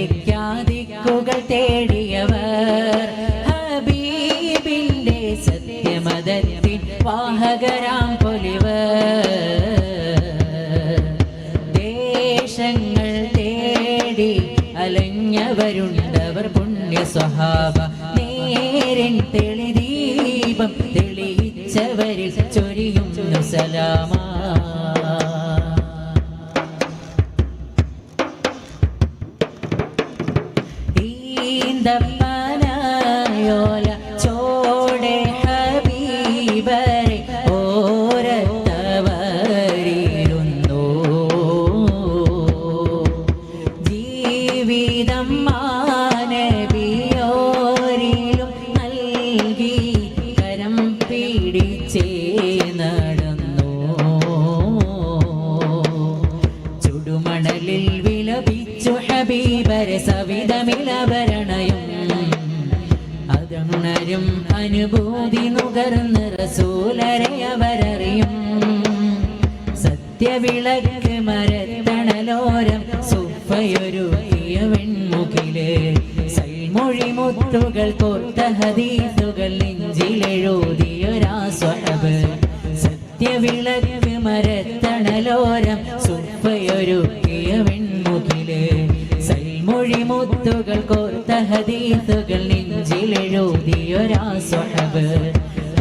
സൂര്യനുദിക്കാതിക്കുകൾ തേടിയവർ ഹബീബിന്റെ സത്യമതത്തിൻ വാഹകരാം പൊലിവർ. ദേശങ്ങൾ തേടി അലഞ്ഞവരുണ്ടവർ പുണ്യ സ്വഭാവ നേരിൻ തെളിദീപം തെളിയിച്ചവരിൽ ചൊരിയുന്നു സലാമാ. ഹബീബരെ സവിതമിലവരണയും അനുഭൂതി നുകർന്ന് റസൂലരെ അവരറിയും. സത്യവിളക്ക് മരത്തണലോരം സുഫയൊരു വെൺമുഖിലെ. സൈമൊഴി മുത്തുകൾ കോർത്ത ഹദീസുകൾ നെഞ്ചിലെഴുതിയൊരാസ്വഹബ് സത്യവിളക്ക് മുത്തുകൾ കോർത്ത ഹദീസുകൾ നെഞ്ചിലെഴുതിയൊരാസ്വഹബ്.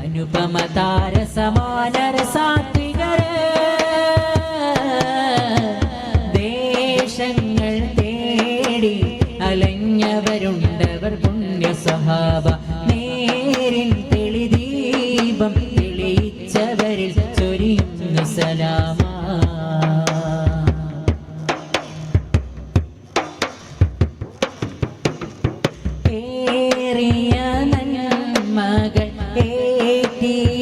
അനുപമ താര സമാനര സാത്വികർ ദേശങ്ങൾ തേടി അലഞ്ഞവരുണ്ടവർ പുണ്യ സ്വഭാവ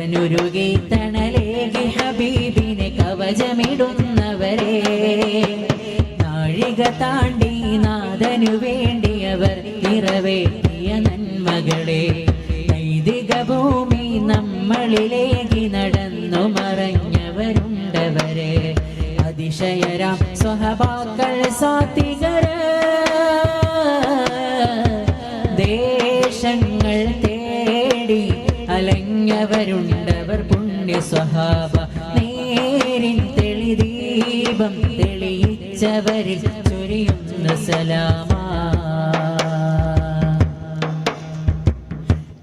വദനുരുകി തണലേകി ഹബീബിനെ കവചമിടുന്നവരെ. നാഴിക താണ്ടി നാദനു വേണ്ടിയവർ നിറവേറ്റിയ നന്മകളെ. നൈതിക ഭൂമി നമ്മളിലേക്ക് നടന്നു മറഞ്ഞവരുണ്ടവരെ. അതിശയരാം സ്വഹബാക്കൾ സാത്വികര് ദേശങ്ങൾ അലഞ്ഞവരുണ്ടവർ പുണ്യ സ്വഭാവ നേരിൻ തെളിദീപം തെളിയിച്ചവരിൽ ചൊരിയുന്ന സലാമ.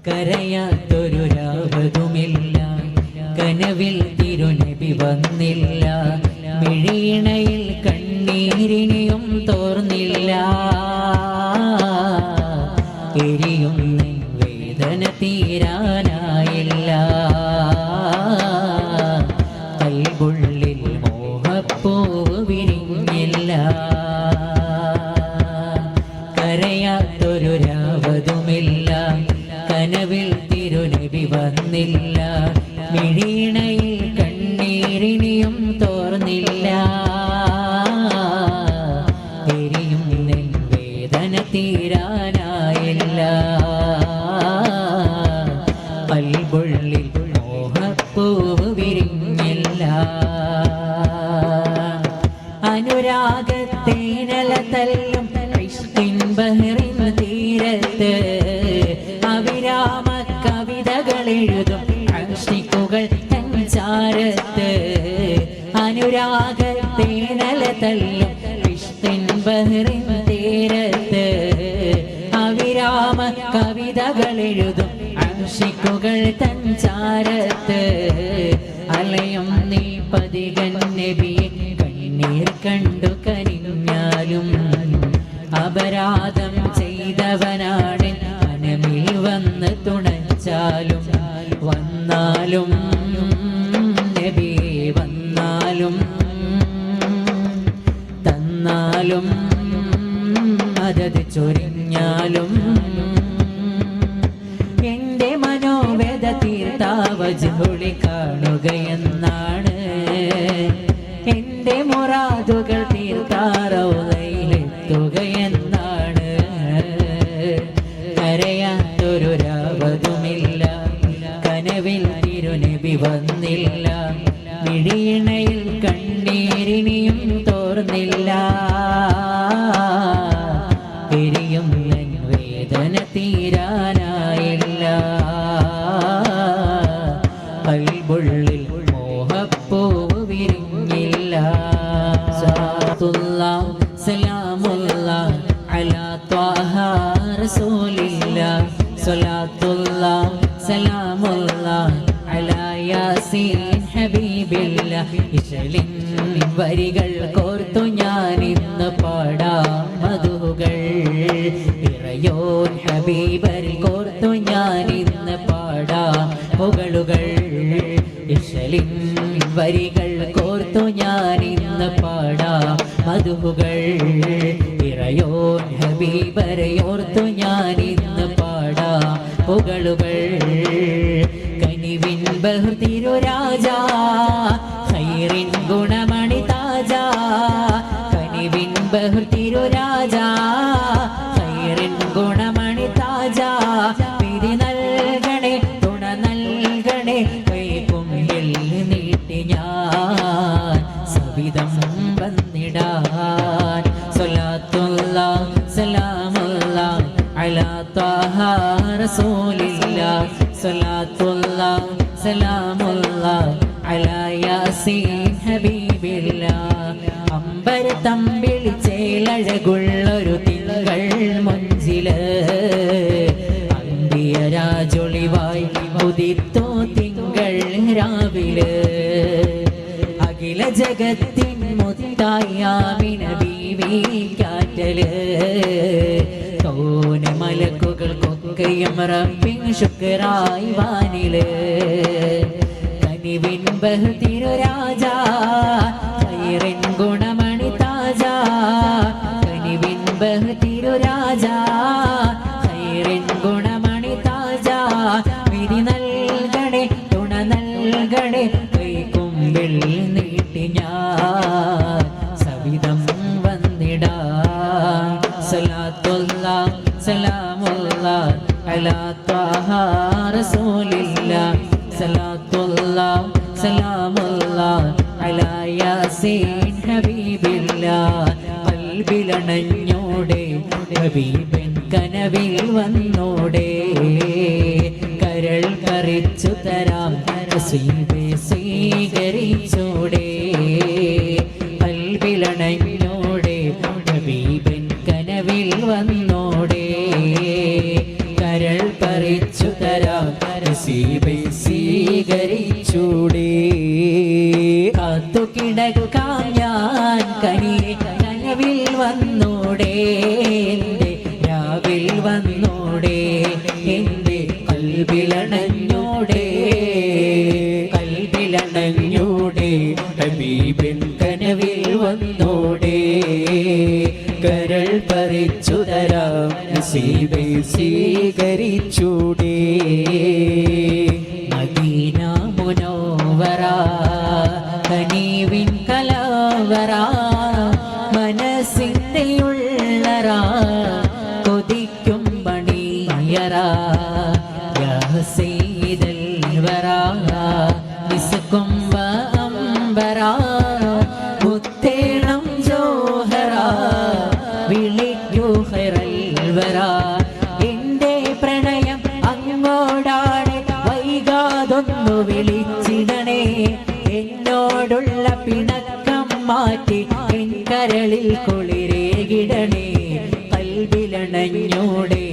കരയാത്തൊരു രാവതുമില്ല. കനവിൽ തിരുനബി വന്നില്ല. മിഴീണയിൽ കണ്ണീരിനിയും തോർന്നില്ല. എരിയുന്ന വേദന തീരാനായില്ല എരിയും നെൽ വേദന തീരാനായില്ല. പൽപുള്ളിൽ മോഹപ്പൂവ് വിരിഞ്ഞില്ല. അനുരാഗത്തേനല തല്ലും ബഹറിൻ തീരത്ത് അവിരാമ കവിതകൾ എഴുതും. തഞ്ചാരത്ത് അലയും നീ പതികൻ നബിയെ കണ്ണീർ കണ്ടു കരിഞ്ഞാലും അപരാധം ചെയ്തവനാണ്. മനമിൽ വന്ന് തുണച്ചാലും വന്നാലും നബി വന്നാലും തന്നാലും അതത് ചൊരിഞ്ഞാലും തീർത്താവജുളി കാണുകയെന്നാണ്. എന്റെ മുറാദുകൾ തീർത്താറവുകയെന്നാണ് കരയാത്തൊരു രാവതുമില്ല. കനവിൽ തിരുനബി വന്നില്ല. മിഴിയിണയിൽ കണ്ണീരിനിയും തോർന്നില്ല. പിരിയും സലാമുള്ള അലാ ത്വാഹ റസൂലില്ല സലാത്തുള്ള സലാമുള്ള അലാ യാസീൻ ഹബീബില്ല ഇശലിൻ വരികൾ കോർത്തു ഞാൻ ഇന്ന് പാടാം മധുകൾ ഇറയോൻ ഹബീബരിൽ കോർത്തു ഞാൻ ഇന്ന് പാടാം പുകളുകൾ ഇശലിൻ വരികൾ കോർത്തു ഞാൻ ഇന്ന് പാടാം. മധുകൾ ഇറയോൻ ഹബീബരയോർത്തു ഞാൻ ഇന്ന് പാടാം. പുകളുകൾ കനിവിൻ ബഹുതിരു രാജാ. ഹൈറിൻ ഗുണമണി താജാ. കനിവിൻ ബഹുതിരു റസൂലില്ല സ്വലാത്തുള്ള സലാമുള്ള അലാ യാസീൻ ഹബീബില്ല അമ്പര തമ്പിളി ചേലഴകുള്ളൊരു തിങ്കൾ മുഞ്ചിൽ അന്തിയ രാജൊളിവായി ഉദിത്തോ തിങ്കൾ രാവിലെ. അഖില ജഗത്തിൻ മുത്തായാമിന ബീവി കാറ്റൽ. കൗന റബ്ബിൻ ശുക്രായി വാനിൽ. കനിവിൻ ബഹുതിരു രാജാ യാസീൻ ഹബീബില്ല കൽബിലണഞ്ഞോടെ ഹബീബൻ കനവിൽ വന്നോടെ. കരൾ കറിച്ചു തരാം നസീബെ സ്വീകരിച്ചോടെ. കൽവിലണഞ്ഞോടെ ഹബീബൻ കനവിൽ വന്നോടെ. കരൾ പറിച്ചു തരാം നസീബെ സ്വീകരിച്ചൂടെ. കാത്തു കിടക്കാം ഞാൻ കനിയെ കനവിൽ വന്നോടേ എന്റെ രാവിൽ വന്നോടേ എന്റെ കൽവിലണഞ്ഞോടെ കൽവിലണഞ്ഞോടെ ഹബീബിൻ കനവിൽ വന്നോടേ കരൾ പറിച്ചു തരാം സ്വീകരിച്ചൂടെ. വൈകാതൊന്നു വിളിച്ചിടണേ. എന്നോടുള്ള പിണക്കം മാറ്റി എൻ കരളിൽ കുളിരേകിടണേ കൽവിലണഞ്ഞോടെ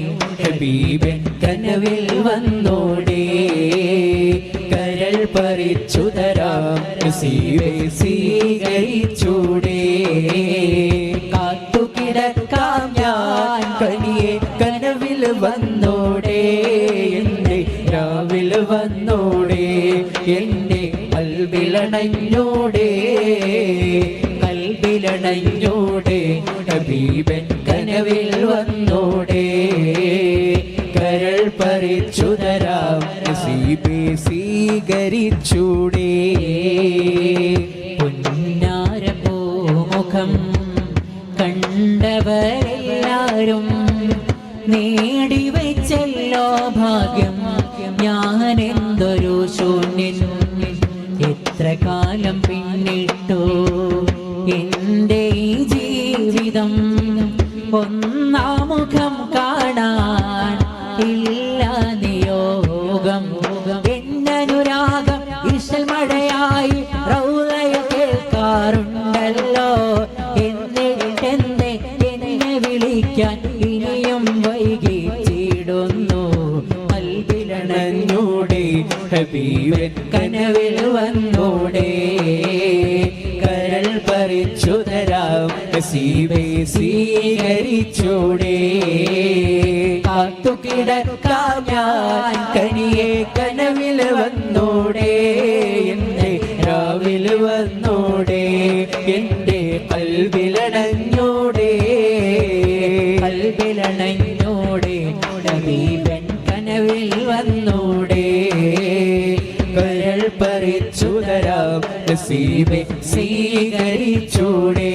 ഹബീബൻ കനവിൽ വന്നോടെ. കരൾ പറിച്ചുതരാം സ്വീകരിച്ചൂടെ. കൽവിലണഞ്ഞോടെ കൽവിലണഞ്ഞോടെ ഹബീബൻ കനവിൽ വന്നോടെ കരൾ പറിച്ചു തരാം സ്വീകരിച്ചൂടേ. എന്റെ ഈ ജീവിതം ഒന്നാമുഖം കാണാൻ ഇല്ല നിയോഗം. എന്നനുരാഗം ഇശൽ മഴയായി റൗലയ കേൾക്കാറുണ്ടല്ലോ. എന്നെ എന്നെ എന്നെ വിളിക്കാൻ ഇനിയും വൈകിച്ചിടുന്നു. നന്നൂടെ ഹബീബൻ കനവിൽ വന്നോടെ. തരാം നസീബെ സ്വീകരിച്ചൂടെ. കാത്തുകിടക്കാം ഞാൻ കനിയെ കനവിൽ വന്നോടെ. എന്റെ രാവിൽ വന്നോടെ. എന്റെ കൽവിലടഞ്ഞോടെ കൽവിലണഞ്ഞോടെ. ഹബീബൻ കനവിൽ വന്നൂടെ നസീബെ സ്വീകരിച്ചൂടേ.